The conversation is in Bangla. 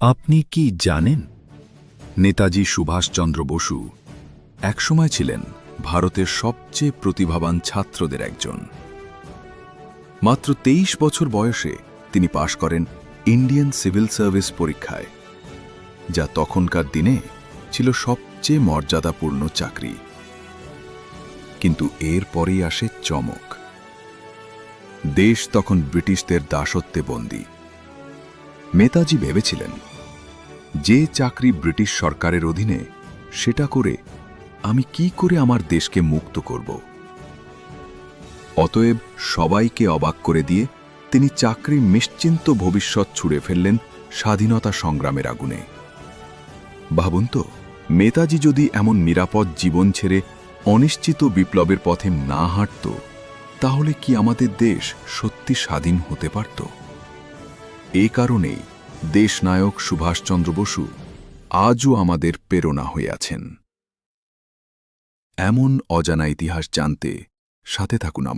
আপনি কি জানেন? নেতাজি সুভাষচন্দ্র বসু একসময় ছিলেন ভারতের সবচেয়ে প্রতিভাবান ছাত্রদের একজন। মাত্র তেইশ বছর বয়সে তিনি পাশ করেন ইন্ডিয়ান সিভিল সার্ভিস পরীক্ষায়, যা তখনকার দিনে ছিল সবচেয়ে মর্যাদাপূর্ণ চাকরি। কিন্তু এর পরেই আসে চমক। দেশ তখন ব্রিটিশদের দাসত্বে বন্দী। নেতাজি ভেবেছিলেন, যে চাকরি ব্রিটিশ সরকারের অধীনে, সেটা করে আমি কি করে আমার দেশকে মুক্ত করব? অতএব সবাইকে অবাক করে দিয়ে তিনি চাকরির নিশ্চিন্ত ভবিষ্যৎ ছুড়ে ফেললেন স্বাধীনতা সংগ্রামের আগুনে। ভাবুন তো, নেতাজি যদি এমন নিরাপদ জীবন ছেড়ে অনিশ্চিত বিপ্লবের পথে না হাঁটত, তাহলে কি আমাদের দেশ সত্যি স্বাধীন হতে পারত? এ কারণেই দেশনায়ক সুভাষচন্দ্র বসু আজও আমাদের প্রেরণা হইয়াছেন এমন অজানা ইতিহাস জানতে সাথে থাকুন আমার